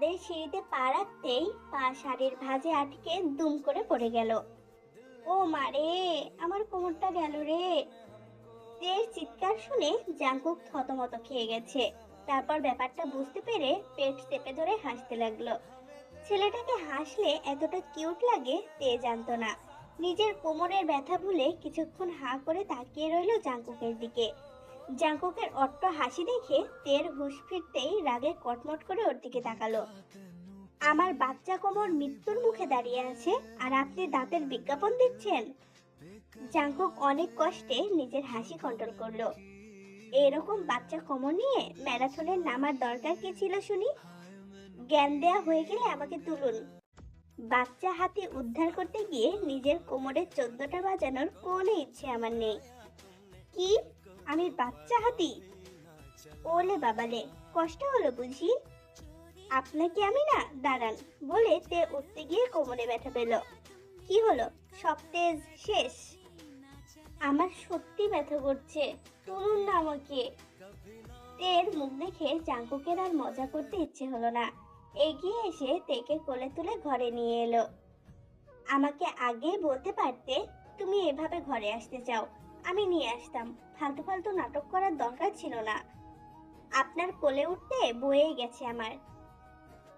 ছাদের সিঁড়িতে পা রাখতেই পা শাড়ির ভাঁজে আটকে দুম করে পড়ে গেল। ও মারে আমার কোমরটা গেল রে। তের চিৎকার শুনে জাঙ্কুক থতমত খেয়ে গেছে। তারপর ব্যাপারটা বুঝতে পেরে পেট চেপে ধরে হাসতে লাগল। ছেলেটাকে হাসলে এতটা কিউট লাগে তে জানতো না। নিজের কোমরের ব্যথা ভুলে কিছুক্ষণ হাঁ করে তাকিয়ে রইল জাঙ্কুকের দিকে। জাঙ্কুকের অট্ট হাসি দেখে তের হুঁশ ফিরতেই রাগে কটমট করে ওর দিকে তাকালো। আমার বাচ্চা কোমর মৃত্যুর মুখে দাঁড়িয়ে আছে, আর আপনি দাঁতের বিজ্ঞাপন দিচ্ছেন জাঙ্কুক অনেক কষ্টে নিজের হাসি কন্ট্রোল করল। এরকম বাচ্চা কোমর নিয়ে ম্যারাথনের নামার দরকার কি ছিল শুনি? জ্ঞান দেয়া হয়ে গেলে আমাকে তুলুন। বাচ্চা হাতি উদ্ধার করতে গিয়ে নিজের কোমরের চোদ্দটা বাজানোর কোনো ইচ্ছে আমার নেই। কি? আমি বাচ্চা হাতি। ওলে বাবালে, কষ্ট হলো বুঝি? আপনাকে আমি না, দাঁড়ান, বলে তে উঠতে গিয়ে কোমরে ব্যথা পেল। কি হলো? সব তেজ শেষ? আমার সত্যি ব্যথা করছে, তুলুন না আমাকে। তের মুখ দেখে জাঙ্কুকের আর মজা করতে ইচ্ছে হলো না। এগিয়ে এসে তেকে কোলে তুলে ঘরে নিয়ে এলো। আমাকে আগে বলতে পারতে, তুমি এভাবে ঘরে আসতে চাও। আমি নিয়ে আসতাম। ফালতু ফালতু নাটক করার দরকার ছিল না। আপনার কোলে উঠতে বয়ে গেছে আমার।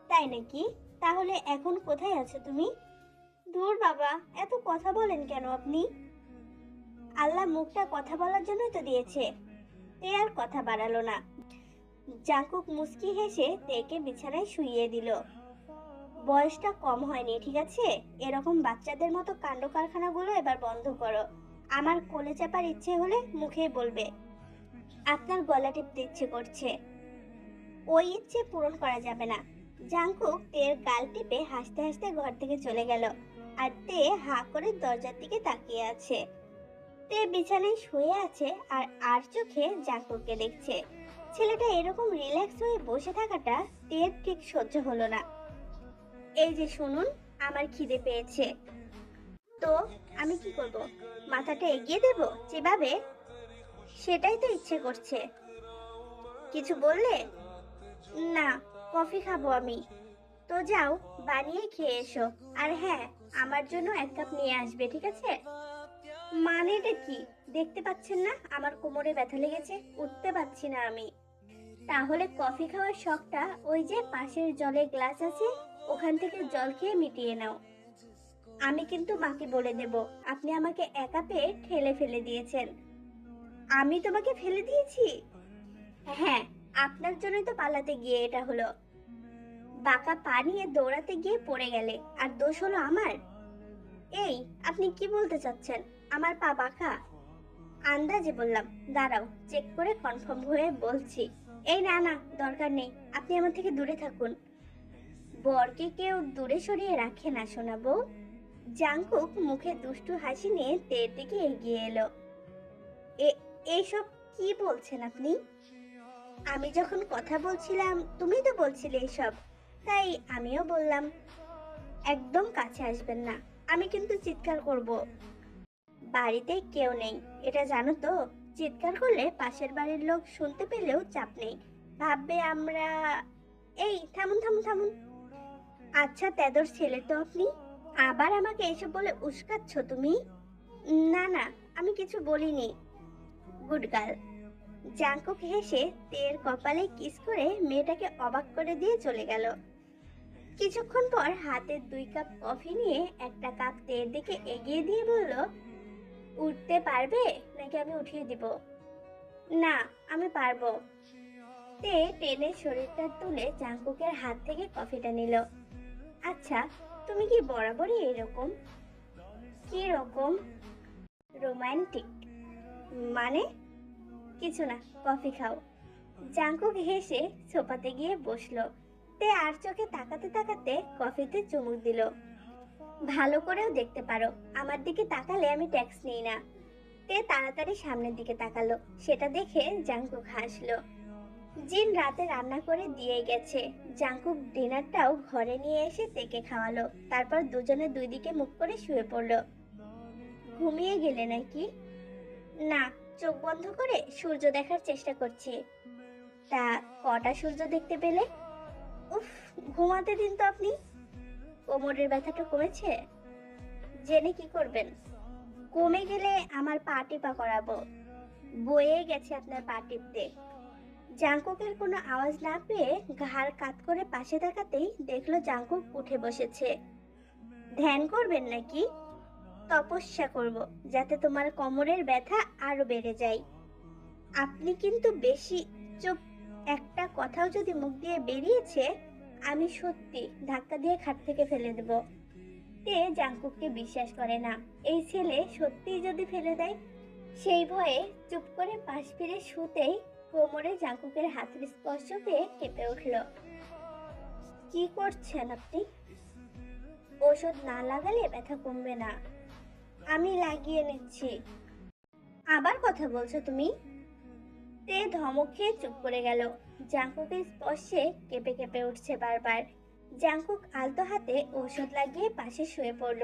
তাই নাকি? তাহলে এখন কোথায় আছো তুমি? দূর বাবা, এত কথা বলেন কেন আপনি? আল্লাহ মুখটা কথা বলার জন্যই তো দিয়েছে। তে আর কথা বাড়ালো না। জাঙ্কুক মুস্কি হেসে তেকে বিছানায় শুইয়ে দিল। বয়সটা কম হয়নি, ঠিক আছে? এরকম বাচ্চাদের মতো কাণ্ড কারখানাগুলো এবার বন্ধ করো। আমার কোলে চাপার ইচ্ছে হলে মুখেই বলবে। আপনার গলা টিপতে ইচ্ছে করছে। ওই ইচ্ছে পূরণ করা যাবে না। জাঙ্কুক তের গাল টিপে হাসতে হাসতে ঘর থেকে চলে গেল আর তে হা করে দরজার দিকে তাকিয়ে আছে। তে বিছানায় শুয়ে আছে আর আর চোখে জাঙ্কুককে দেখছে। ছেলেটা এরকম রিল্যাক্স হয়ে বসে থাকাটা তের ঠিক সহ্য হলো না। এই যে শুনুন, আমার খিদে পেয়েছে। তো, আমি কি করব? মাথাটা এগিয়ে দেব যেভাবে? সেটাই তো ইচ্ছে করছে। কিছু বললে? না, কফি খাব আমি। তো যাও, বানিয়ে খেয়ে এসো। আর হ্যাঁ আমার জন্য এক কাপ নিয়ে আসবে, ঠিক আছে? মানেটা কি? দেখতে পাচ্ছেন না? আমার কোমরে ব্যথা লেগেছে, উঠতে পারছি না আমি। তাহলে কফি খাওয়ার শখটা ওই যে পাশের জলে গ্লাস আছে, ওখান থেকে জল খেয়ে মিটিয়ে নাও। আমি কিন্তু মাকে বলে দেব, আপনি আমাকে একা পেয়ে ঠেলে ফেলে দিয়েছেন। আমি তোমাকে ফেলে দিয়েছি? হ্যাঁ আপনার জন্যই তো পালাতে গিয়ে এটা হলো। বাঁকা পা নিয়ে দৌড়াতে গিয়ে পড়ে গেলে, আর দোষ হলো আমার? এই, আপনি কি বলতে চাচ্ছেন? আমার পা বাঁকা? আন্দাজে বললাম, দাঁড়াও, চেক করে কনফার্ম হয়ে বলছি। এই না না, দরকার নেই, আপনি আমার থেকে দূরে থাকুন। বরকে কেউ দূরে সরিয়ে রাখে না শোনাবো জাংকুক মুখে দুষ্টু হাসি নিয়ে তের দিকে এগিয়ে এলো। এইসব কি বলছেন আপনি? আমি যখন কথা বলছিলাম, তুমি তো বলছিলে এইসব তাই আমিও বললাম, একদম কাছে আসবেন না, আমি কিন্তু চিৎকার করব। বাড়িতে কেউ নেই, এটা জানো তো? চিৎকার করলে পাশের বাড়ির লোক শুনতে পেলেও চাপ নেই। ভাববে আমরা, এই, থামুন থামুন থামুন। আচ্ছা তেদর ছেলে তো আপনি? আবার আমাকে এসব বলে উস্কাচ্ছ তুমি? না না, আমি কিছু বলিনি। Good girl. জাঙ্কুক হেসে তের কপালে কিস করে মেয়েটাকে অবাক করে দিয়ে চলে গেল। কিছুক্ষণ পর হাতে দুই কাপ কফি নিয়ে একটা কাপ তের দিকে এগিয়ে দিয়ে বলল, উঠতে পারবে? নাকি আমি উঠিয়ে দিব? না, আমি পারব। তে টেনে শরীরটা তুলে জাঙ্কুকের হাত থেকে কফিটা নিল। আচ্ছা তুমি কি বরাবরই এরকম? কি রকম? রোমান্টিক। মানে? কিছু না, কফি খাও। জাঙ্কুক হেসে সোফাতে গিয়ে বসল। তে আর চোখে তাকাতে তাকাতে কফিতে চুমুক দিল। ভালো করেও দেখতে পারো, আমার দিকে তাকালে আমি ট্যাক্স নিই না। তে তাড়াতাড়ি সামনের দিকে তাকালো। সেটা দেখে জাঙ্কুক হাসলো। জিন রাতে রান্না করে দিয়ে গেছে। জাঙ্কুক ডিনারটাও ঘরে নিয়ে এসে তেকে খাওয়ালো। তারপর দুজনে দুই দিকে মুখ করে শুয়ে পড়ল। ঘুমিয়ে গেলে নাকি? না, চোখ বন্ধ করে সূর্য দেখার চেষ্টা করছি। তা কটা সূর্য দেখতে পেলে? উফ, ঘুমাতে দিন তো আপনি। কোমরের ব্যথাটা কমেছে? জেনে কি করবেন? কমে গেলে আমার পা টিপা করাবো। বয়ে গেছে আপনার পা টিপতে। জাঙ্কুকের কোনো আওয়াজ না পেয়ে ঘাড় কাত করে পাশে তাকাতেই দেখল জাঙ্কুক উঠে বসেছে। ধ্যান করবেন নাকি? তপস্যা করব, যাতে তোমার কোমরের ব্যথা আরও বেড়ে যায়। আপনি কিন্তু বেশি চুপ। একটা কথাও যদি মুখ দিয়ে বেরিয়েছে, আমি সত্যি ধাক্কা দিয়ে খাট থেকে ফেলে দেব। তে জাঙ্কুককে বিশ্বাস করে না, এই ছেলে সত্যিই যদি ফেলে দেয়, সেই ভয়ে চুপ করে পাশ ফিরে শুতেই কোমরে জাঙ্কুকের হাতের স্পর্শ পেয়ে কেঁপে উঠল। কি করছেন আপনি? ওষুধ না লাগালে ব্যথা কমবে না। আমি লাগিয়ে নিচ্ছি। আবার কথা বলছো তুমি? তে ধমক খেয়ে চুপ করে গেল। জাঙ্কুকের স্পর্শে কেঁপে কেঁপে উঠছে বারবার। জাঙ্কুক আলতো হাতে ঔষধ লাগিয়ে পাশে শুয়ে পড়ল।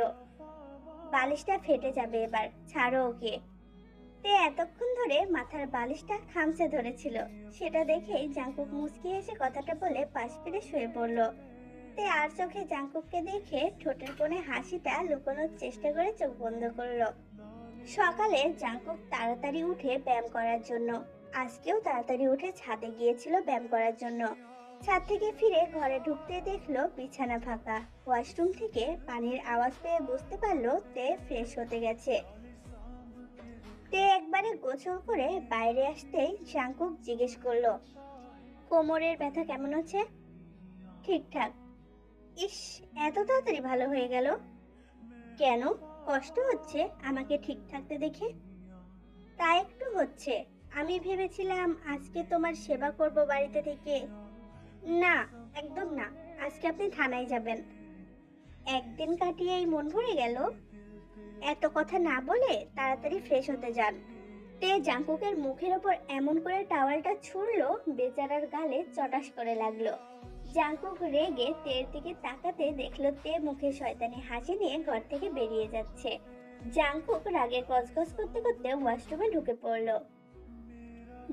বালিশটা ফেটে যাবে এবার, ছাড়ো ওকে। তে এতক্ষণ ধরে মাথার বালিশটা খামচে ধরেছিল। সেটা দেখেই জাঙ্কুক মুচকি এসে কথাটা বলে পাশ ফিরে শুয়ে পড়ল। তে আর চোখে জাঙ্কুককে দেখে ঠোঁটের কোণে হাসিটা লুকোনোর চেষ্টা করে চোখ বন্ধ করল। সকালে জাঙ্কুক তাড়াতাড়ি উঠে ব্যায়াম করার জন্য। আজকেও তাড়াতাড়ি উঠে ছাদে গিয়েছিল ব্যায়াম করার জন্য। ছাদ থেকে ফিরে ঘরে ঢুকতে দেখল বিছানা ফাঁকা। ওয়াশরুম থেকে পানির আওয়াজ পেয়ে বুঝতে পারল তে ফ্রেশ হতে গেছে। তে একবারে গোসল করে বাইরে আসতেই জাঙ্কুক জিজ্ঞেস করল, কোমরের ব্যথা কেমন আছে ঠিকঠাক। ইস, এত তাড়াতাড়ি ভালো হয়ে গেল? কেন? কষ্ট হচ্ছে আমাকে ঠিক থাকতে দেখে? তা একটু হচ্ছে। আমি ভেবেছিলাম আজকে তোমার সেবা করব বাড়িতে থেকে। না, একদম না। আজকে আপনি থানায় যাবেন। একদিন কাটিয়েই মন ভরে গেল? এত কথা না বলে তাড়াতাড়ি ফ্রেশ হতে যান। তে জাঙ্কুকের মুখের ওপর এমন করে টাওয়ালটা ছুড়লো, বেচারার গালে চটাস করে লাগল। জাঙ্কুক রেগে তের দিকে তাকাতে দেখল তে মুখে শয়তানি হাসি নিয়ে ঘর থেকে বেরিয়ে যাচ্ছে। জাঙ্কুক রাগে গজগজ করতে করতে ওয়াশরুমে ঢুকে পড়ল।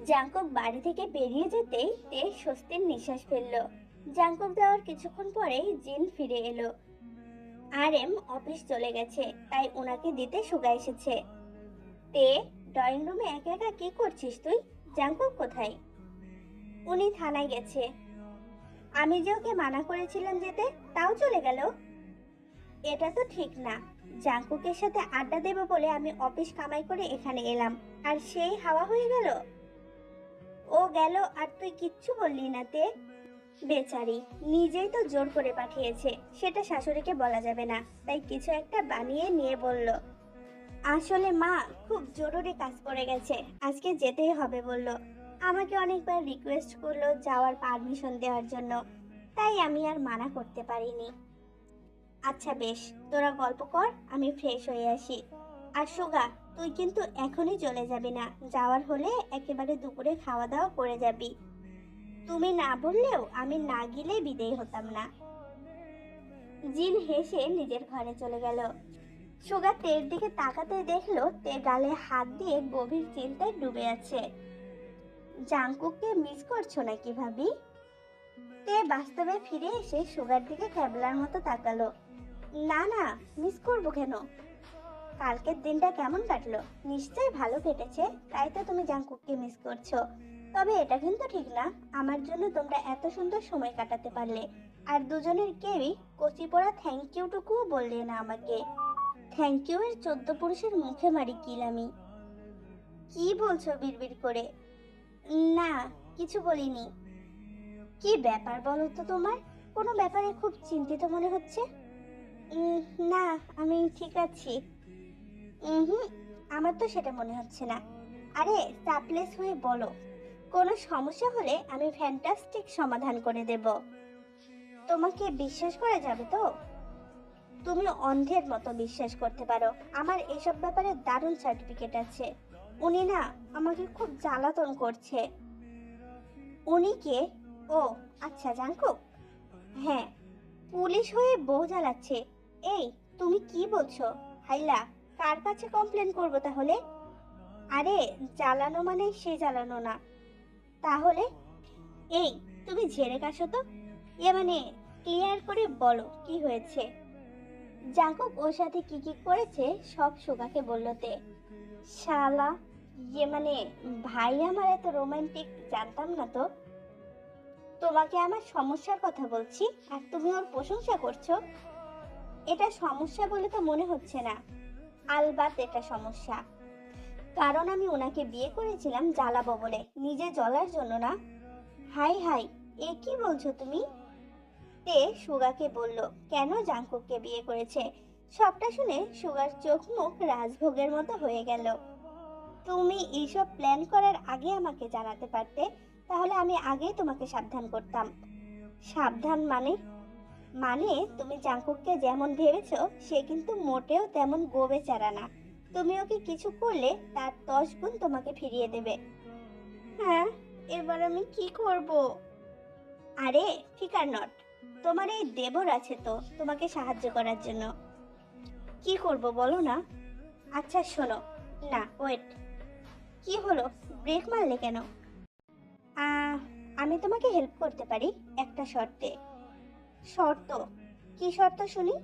জাঙ্কুক বাড়ি থেকে বেরিয়ে যেতেই তে স্বস্তির নিঃশ্বাস ফেলল। জাঙ্কুক যাওয়ার কিছুক্ষণ পরেই জিন ফিরে এলো। আর এম অফিস চলে গেছে, তাই ওনাকে দিতে সুগা এসেছে। তে, ড্রয়িং রুমে একা একা কি করছিস তুই? জাঙ্কুক কোথায়? উনি থানায় গেছে। আমি যে ওকে মানা করেছিলাম যেতে, তাও চলে গেল? এটা তো ঠিক না। জাঙ্কুকের সাথে আড্ডা দেবো বলে আমি অফিস কামাই করে এখানে এলাম, আর সেই হাওয়া হয়ে গেল? ও গেল, আর তুই কিচ্ছু বললি না তে। বেচারি নিজেই তো জোর করে পাঠিয়েছে, সেটা শাশুড়িকে বলা যাবে না। তাই কিছু একটা বানিয়ে নিয়ে বলল, আসলে মা, খুব জরুরি কাজ পড়ে গেছে, আজকে যেতেই হবে, বলল। আমাকে অনেকবার রিকোয়েস্ট করল যাওয়ার পারমিশন দেওয়ার জন্য, তাই আমি আর মানা করতে পারিনি। আচ্ছা বেশ, তোরা গল্প কর, আমি ফ্রেশ হয়ে আসি। আর সুগা, তুই কিন্তু এখনই চলে যাবি না, যাওয়ার হলে একেবারে দুপুরে খাওয়া দাওয়া করে যাবি। তুমি না বললেও আমি না গেলে বিদেয় হতাম না। জিন হেসে নিজের ঘরে চলে গেল। সুগা তের দিকে তাকাতে দেখল তে গালে হাত দিয়ে গভীর চিন্তায় ডুবে আছে। জাঙ্কুককে মিস করছ নাকি ভাবি? তে বাস্তবে ফিরে এসে সুগার দিকে ক্যাবলার মতো তাকালো। না না মিস করব কেন? কালকের দিনটা কেমন কাটলো? নিশ্চয়ই ভালো কেটেছে, তাই তো তুমি জাঙ্কুককে মিস করছ। তবে এটা কিন্তু ঠিক না। আমার জন্য তোমরা এত সুন্দর সময় কাটাতে পারলে। আর দুজনের কেউই কচি পড়া থ্যাংক ইউটুকুও বললে না আমাকে। থ্যাংক ইউ এর চোদ্দ পুরুষের মুখে মারি কিলামি কি বলছো বিড়বিড় করে? না, কিছু বলিনি। কি ব্যাপার বলো তো তোমার? কোনো ব্যাপারে খুব চিন্তিত মনে হচ্ছে? না, আমি ঠিক আছি। হুম, আমার তো সেটা মনে হচ্ছে না। আরে সাপলেস হয়ে বলো। কোনো সমস্যা হলে আমি ফ্যান্টাস্টিক সমাধান করে দেব। তোমাকে বিশ্বাস করা যাবে তো? তুমি অন্ধের মতো বিশ্বাস করতে পারো। আমার এসব ব্যাপারে দারুণ সার্টিফিকেট আছে। উনি না আমাকে খুব জ্বালাতন করছে। উনি কে? ও আচ্ছা জাঙ্কু হ্যাঁ পুলিশ হয়ে বউ জ্বালাচ্ছে। এই, তুমি কি বলছো? হাইলা, কার কাছে কমপ্লেন করব তাহলে? আরে, জ্বালানো মানে সে জ্বালানো না। তাহলে এই, তুমি ঝেড়ে কাশো তো? এ মানে ক্লিয়ার করে বলো, কি হয়েছে? জাঙ্কুক ওর সাথে কি কি করেছে, সব সুগাকে বলল তে। শালা ইয়ে মানে ভাই আমার এত রোমান্টিক জানতাম না তো। তোমাকে আমার সমস্যার কথা বলছি, আর তুমি ওর প্রশংসা করছ। এটা সমস্যা বলে তো মনে হচ্ছে না। আলবাত এটা সমস্যা। কারণ আমি ওনাকে বিয়ে করেছিলাম জ্বালাবো বলে নিজে জ্বলার জন্য না। হাই হাই, এ কি বলছো তুমি? তে সুগাকে বলল, কেন জাঙ্কুককে বিয়ে করেছে? সবটা শুনে সুগার চোখ মুখ রাজভোগের মতো হয়ে গেল। তুমি এইসব প্ল্যান করার আগে আমাকে জানাতে পারতে, তাহলে আমি আগেই তোমাকে সাবধান করতাম। সাবধান মানে? মানে তুমি জাঙ্কুককে যেমন ভেবেছো, সে কিন্তু মোটেও তেমন গোবে চারা না। তুমি ওকে কিছু করলে তার দশ গুণ তোমাকে ফিরিয়ে দেবে। হ্যাঁ এবার আমি কি করব? আরে, ফিকার নট। তোমার এই দেবর আছে তো, তোমাকে সাহায্য করার জন্য। কি করব বলো না? আচ্ছা শোনো। না ওয়েট কি হলো? ব্রেক মারলে কেন? আমি তোমাকে হেল্প করতে পারি একটা শর্তে। শর্ত? কি শর্ত শুনি?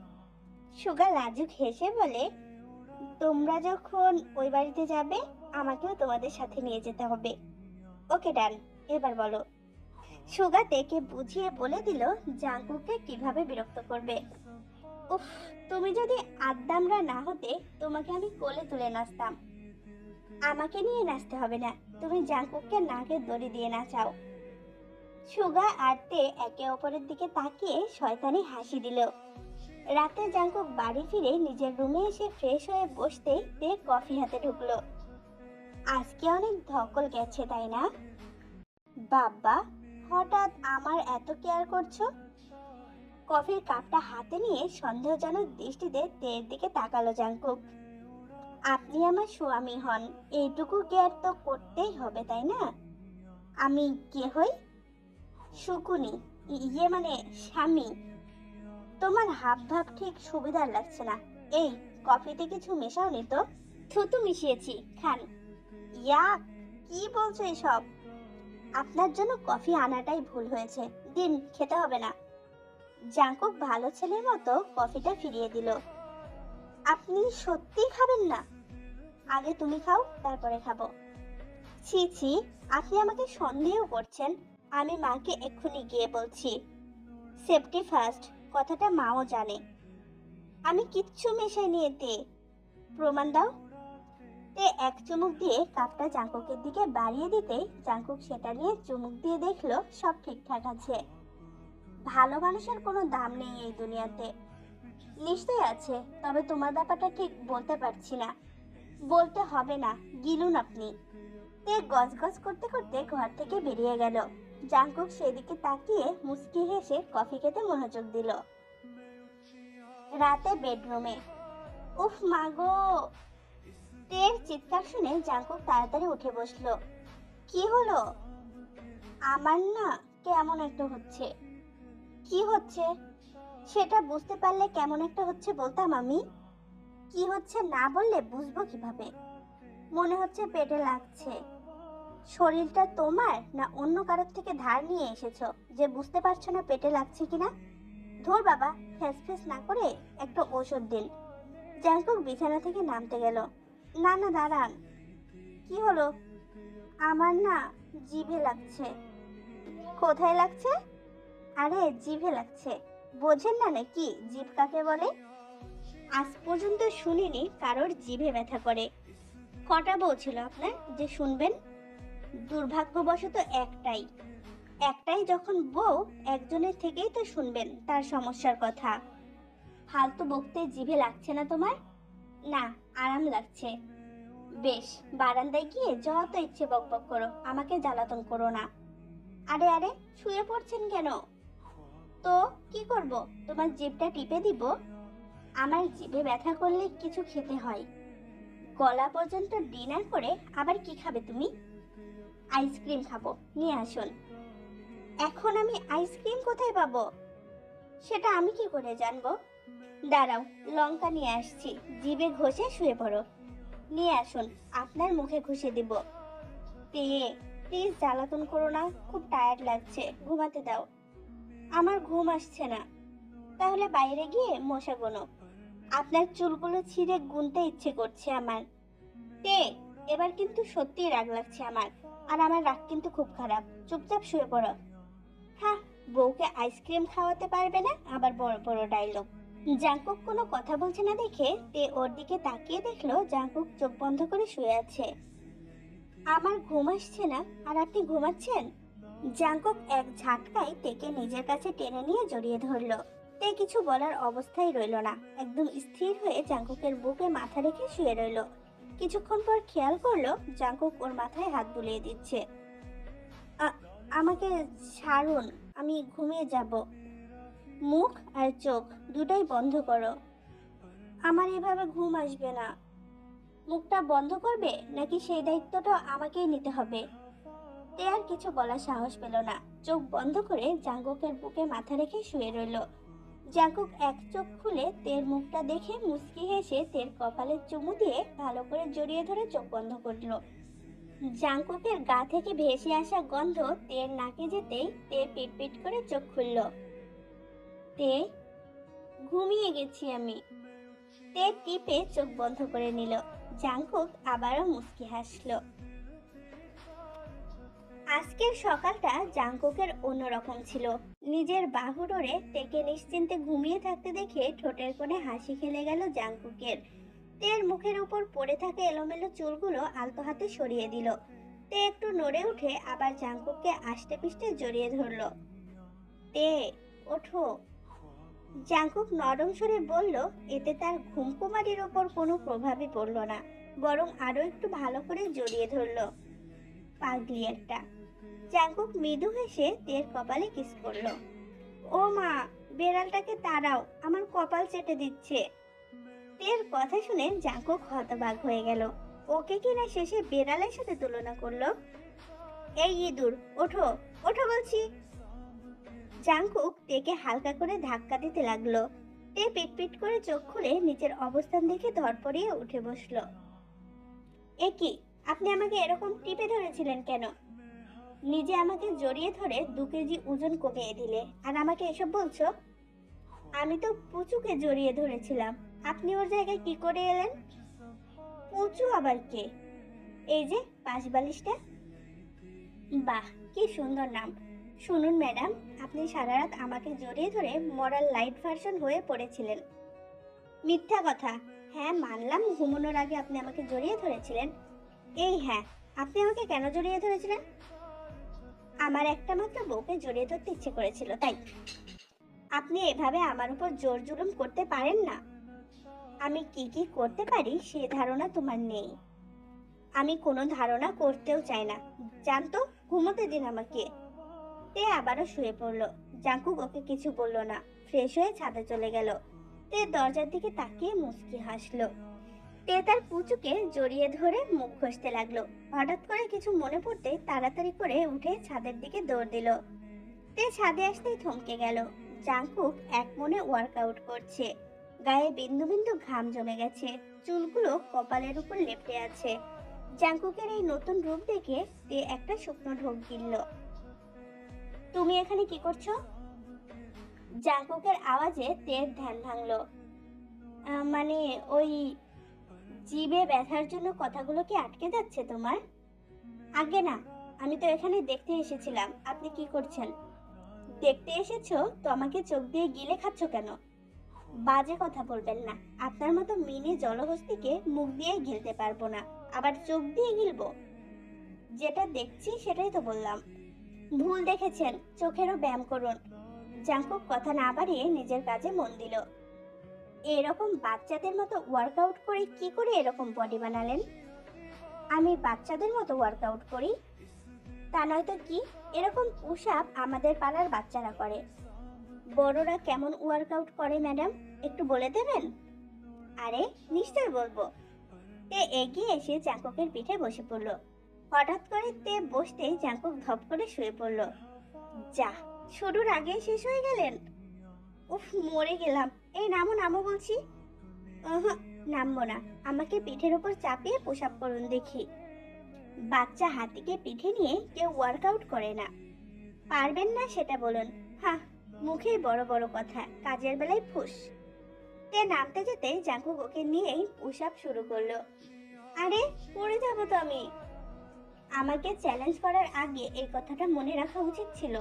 সুগা লাজুক হেসে বলে তোমরা যখন ওই বাড়িতে যাবে, আমাকেও তোমাদের সাথে নিয়ে যেতে হবে। ওকে, ডান, এবার বলো। সুগা তেকে বুঝিয়ে বলে দিল জাঙ্কুকে কীভাবে বিরক্ত করবে। উফ, তুমি যদি আদ্দামরা না হতে, তোমাকে আমি কোলে তুলে নাচতাম। আমাকে নিয়ে নাচতে হবে না, তুমি জাঙ্কুককে নাকে দড়ি দিয়ে নাচাও। সুগা আর তে একে অপরের দিকে তাকিয়ে শয়তানি হাসি দিল। রাতে জাঙ্কুক বাড়ি ফিরে নিজের রুমে এসে ফ্রেশ হয়ে বসতেই তে কফি হাতে ঢুকলো। আজকে অনেক ধকল গেছে, তাই না? বাবা, হঠাৎ আমার এত কেয়ার করছ? কফির কাপটা হাতে নিয়ে সন্দেহজনক দৃষ্টিতে তের দিকে তাকালো জাঙ্কুক আপনি আমার স্বামী হন, এইটুকু কেয়ার তো করতেই হবে, তাই না? আমি কে হই? শুকুনি ইয়ে মানে স্বামী। তোমার হাব ভাব ঠিক সুবিধার লাগছে না। এই কফিতে কিছু মেশাওনি তো? থুতু মিশিয়েছি খান। ইয়া কি বলছো এসব? আপনার জন্য কফি আনাটাই ভুল হয়েছে দিন খেতে হবে না। জাঙ্কুক ভালো ছেলের মতো কফিটা ফিরিয়ে দিল। আপনি সত্যি খাবেন না? আগে তুমি খাও তারপরে খাব। ছি ছি আপনি আমাকে সন্দেহ করছেন। আমি মাকে এক্ষুনি গিয়ে বলছি সেফটি ফার্স্ট কথাটা মাও জানে। আমি কিচ্ছু মেশাই নিয়ে তে প্রমাণ দাও। তে এক চুমুক দিয়ে কাপটা জাঙ্কুকের দিকে বাড়িয়ে দিতেই জাঙ্কুক সেটা নিয়ে চুমুক দিয়ে দেখল সব ঠিকঠাক আছে। ভালো মানুষের কোনো দাম নেই এই দুনিয়াতে। নিশ্চয়ই আছে, তবে তোমার ব্যাপারটা ঠিক বলতে পারছি না। বলতে হবে না, গিলুন আপনি। তে গজগজ করতে করতে ঘর থেকে বেরিয়ে গেল। জাঙ্কুক সেদিকে তাকিয়ে মুচকি হেসে কফি খেতে মনোযোগ দিল। রাতে বেডরুমে। উফ মাগো তের চিৎকার শুনে জাঙ্কুক তাড়াতাড়ি উঠে বসল। কি হলো? আমার না কেমন একটা হচ্ছে। কি হচ্ছে? সেটা বুঝতে পারলে কেমন একটা হচ্ছে বলতাম আমি। কি হচ্ছে না বললে বুঝব কীভাবে? মনে হচ্ছে পেটে লাগছে। শরীরটা তোমার না অন্য কারোর থেকে ধার নিয়ে এসেছ? যে বুঝতে পারছ না পেটে লাগছে কিনা? ধর বাবা ফ্যাস ফ্যাস না করে একটা ওষুধ দিন। জাঙ্কুক বিছানা থেকে নামতে গেল। না না, দাঁড়ান। কি হলো? আমার না জিভে লাগছে। কোথায় লাগছে? আরে, জিভে লাগছে। বোঝেন না নাকি জিভ কাকে বলে? আজ পর্যন্ত শুনিনি কারোর জিভে ব্যথা করে। কটা বউ ছিল আপনার? যে শুনবেন? দুর্ভাগ্যবশত একটাই। একটাই যখন বউ, একজনের থেকেই তো শুনবেন তার সমস্যার কথা। ফালতু বকতে জিভে লাগছে না তোমার? না, আরাম লাগছে। বেশ, বারান্দায় গিয়ে যত ইচ্ছে বকবক করো, আমাকে জ্বালাতন করো না। আরে আরে, শুয়ে পড়ছেন কেন? তো, কি করব? তোমার জিভটা টিপে দিব? আমার জিভে ব্যথা করলে কিছু খেতে হয়। গলা পর্যন্ত ডিনার করে আবার কি খাবে তুমি? আইসক্রিম খাব, নিয়ে আসুন। এখন আমি আইসক্রিম কোথায় পাবো? সেটা আমি কি করে জানব? দাঁড়াও, লঙ্কা নিয়ে আসছি, জিভে ঘষে শুয়ে পড়ো। নিয়ে আসুন, আপনার মুখে ঘষে দিব। তে প্লিজ জ্বালাতন করো না, খুব টায়ার্ড লাগছে, ঘুমাতে দাও। আমার ঘুম আসছে না। তাহলে বাইরে গিয়ে মশা গোনো। আপনার চুলগুলো ছিঁড়ে গুনতে ইচ্ছে করছে আমার। তে এবার কিন্তু সত্যিই রাগ লাগছে আমার। আর আমার রাগ কিন্তু খুব খারাপ। চুপচাপ শুয়ে পড়ো। হ্যাঁ বউকে আইসক্রিম খাওয়াতে পারবে না? আবার বড় বড় ডায়লগ জাঙ্কুক কোনো কথা বলছে না দেখে তে ওর দিকে তাকিয়ে দেখল জাঙ্কুক চোখ বন্ধ করে শুয়ে আছে। আমার ঘুম আসছে না? আর আপনি ঘুমাচ্ছেন? জাঙ্কুক এক ঝাটকায় তেকে নিজের কাছে টেনে নিয়ে জড়িয়ে ধরলো। তে কিছু বলার অবস্থায় রইল না। একদম স্থির হয়ে জাঙ্কুকের বুকে মাথা রেখে শুয়ে রইল। কিছুক্ষণ পর খেয়াল করল জাঙ্কুক ওর মাথায় হাত বুলিয়ে দিচ্ছে। আমাকে ছাড়ুন, আমি ঘুমিয়ে যাব। মুখ আর চোখ দুটাই বন্ধ করো। আমার এভাবে ঘুম আসবে না। মুখটা বন্ধ করবে নাকি সেই দায়িত্বটা আমাকেই নিতে হবে? তে আর কিছু বলার সাহস পেল না। চোখ বন্ধ করে জাঙ্কুকের বুকে মাথা রেখে শুয়ে রইল। জাঙ্কুক এক চোখ খুলে তের মুখটা দেখে মুচকি হেসে তের কপালে চুমু দিয়ে ভালো করে জড়িয়ে ধরে চোখ বন্ধ করল। জাঙ্কুকের গা থেকে ভেসে আসা গন্ধ তের নাকে যেতেই তে পিটপিট করে চোখ খুলল। তে, ঘুমিয়ে গেছি আমি। তে টিপে চোখ বন্ধ করে নিল। জাঙ্কুক আবারও মুচকি হাসলো। আজকের সকালটা জাঙ্কুকের অন্যরকম ছিল। নিজের বাহুডোরে তেকে নিশ্চিন্তে ঘুমিয়ে থাকতে দেখে ঠোঁটের কোণে হাসি খেলে গেল জাঙ্কুকের তের মুখের উপর পড়ে থাকা এলোমেলো চুলগুলো আলতো হাতে সরিয়ে দিল। তে একটু নড়ে উঠে আবার জাঙ্কুককে আষ্টে পিষ্টে জড়িয়ে ধরলো। তে, ওঠো। জাঙ্কুক নরম সুরে বলল, এতে তার ঘুমকুমারির ওপর কোনো প্রভাবই পড়ল না, বরং আরও একটু ভালো করে জড়িয়ে ধরলো। পাগলি একটা। জাঙ্কুক মৃদু হেসে তের কপালে কিস করল। ও মা, বেড়ালটাকে তাড়াও, আমার কপাল চেটে দিচ্ছে। তের কথা শুনে জাঙ্কুক হতবাক হয়ে গেল। ওকে কিনা শেষে বেড়ালের সাথে তুলনা করল। এই ইঁদুর, ওঠো ওঠো বলছি। জাঙ্কুক তেকে হালকা করে ধাক্কা দিতে লাগল। তে পিটপিট করে চোখ খুলে নিচের অবস্থান দেখে ধরপড়িয়ে উঠে বসল। এ কি, আপনি আমাকে এরকম টিপে ধরেছিলেন কেন? নিজে আমাকে জড়িয়ে ধরে দু কেজি ওজন কমিয়ে দিলে। আর আমাকে এসব বলছো? আমি তো পুচুকে জড়িয়ে ধরেছিলাম। আপনি ওর জায়গায় কি করে এলেন? পুচু আবার কে? এই যে, পাশ বালিশটা। বাহ, কি সুন্দর নাম। শুনুন ম্যাডাম, আপনি সারা রাত আমাকে জড়িয়ে ধরে মরাল লাইট ভার্সন হয়ে পড়েছিলেন। মিথ্যা কথা। হ্যাঁ মানলাম, ঘুমানোর আগে আপনি আমাকে জড়িয়ে ধরেছিলেন। এই হ্যাঁ আপনি আমাকে কেন জড়িয়ে ধরেছিলেন? আমার একটা মাত্র বউকে জড়িয়ে ধরতে ইচ্ছে করেছিল, তাই। আপনি এভাবে আমার উপর জোর জুলুম করতে পারেন না। আমি কি কি করতে পারি সে ধারণা তোমার নেই। আমি কোনো ধারণা করতেও চাই না। জানতো, ঘুমোতে দিন আমাকে। তে আবারও শুয়ে পড়ল। জাঙ্কুক ওকে কিছু বলল না। ফ্রেশ হয়ে ছাদে চলে গেল। তে দরজার দিকে তাকিয়ে মুচকি হাসলো। তে তার পুচুকে জড়িয়ে ধরে মুখ ঘষতে লাগল। হঠাৎ করে কিছু মনে পড়তে তাড়াতাড়ি করে উঠে ছাদের দিকে দৌড় দিল। তে ছাদে আসতেই থমকে গেল। জাঙ্কুক এক মনে ওয়ার্কআউট করছে। গায়ে বিন্দু বিন্দু ঘাম জমে গেছে। চুলগুলো কপালের উপর লেপটে আছে। জাঙ্কুকের এই নতুন রূপ দেখে তে একটা শুকনো ঢোক গিলল। তুমি এখানে কি করছ? জাঙ্কুকের আওয়াজে তের ধ্যান ভাঙলো। মানে ওই জিভে ব্যথার জন্য কথাগুলো কি আটকে যাচ্ছে তোমার? আগে না, আমি তো এখানে দেখতে এসেছিলাম, আপনি কি করছেন? দেখতে এসেছ? তো আমাকে চোখ দিয়ে গিলে খাচ্ছ কেন? বাজে কথা বলবেন না, আপনার মতো মিনি জলহস্তিকে মুখ দিয়ে গিলতে পারব না, আবার চোখ দিয়ে গিলবো? যেটা দেখছি সেটাই তো বললাম। ভুল দেখেছেন, চোখেরও ব্যায়াম করুন। জাঙ্কুক কথা না বাড়িয়ে নিজের কাজে মন দিল। এরকম বাচ্চাদের মতো ওয়ার্কআউট করে কি করে এরকম বডি বানালেন? আমি বাচ্চাদের মতো ওয়ার্কআউট করি? তা নয়তো কি? এরকম পুশ আমাদের পাড়ার বাচ্চারা করে। বড়রা কেমন ওয়ার্কআউট করে ম্যাডাম একটু বলে দেবেন? আরে, নিশ্চয় বলব। তে এগিয়ে এসে জাঙ্কুকের পিঠে বসে পড়ল। হঠাৎ করে তে বসতে জাঙ্কুক ধপ করে শুয়ে পড়ল। যা, শুরুর আগে শেষ হয়ে গেলেন? উফ, মরে গেলাম। এই নামো নামো বলছি। নামবো না। আমাকে পিঠের ওপর চাপিয়ে পোশাক করুন দেখি। বাচ্চা হাতিকে পিঠে নিয়ে কেউ ওয়ার্কআউট করে না। পারবেন না সেটা বলুন। হ্যাঁ মুখে বড় বড় কথা। কাজের বেলায় ফুস। তে নামতে যেতে জাঙ্কুক ওকে নিয়েই উসাব শুরু করল। আরে, পড়ে যাব তো আমি। আমাকে চ্যালেঞ্জ করার আগে এই কথাটা মনে রাখা উচিত ছিল।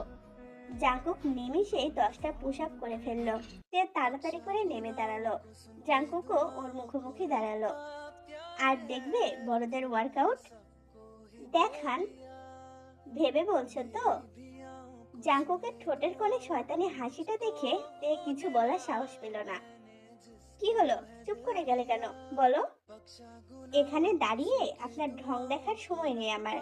জাঙ্কুক নিমিষেই দশটা পুশ আপ করে ফেলল। সে তাড়াতাড়ি করে নেমে দাঁড়াল। জাঙ্কুকও ওর মুখোমুখি দাঁড়াল। আর দেখবে বড়দের ওয়ার্কআউট দেখান ভেবে বলছো তো? জাঙ্কুকের ঠোঁটের কোণে শয়তানি হাসিটা দেখে তে কিছু বলার সাহস পেল না। কি হলো? চুপ করে গেলে কেন? বলো। এখানে দাঁড়িয়ে আপনার ঢং দেখার সময় নেই আমার।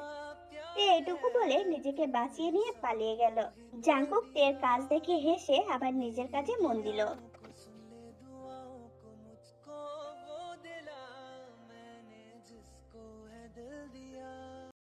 তে এটুকু বলে নিজেকে বাঁচিয়ে নিয়ে পালিয়ে গেল। জাঙ্কুক তের কাজ দেখে হেসে আবার নিজের কাজে মন দিল।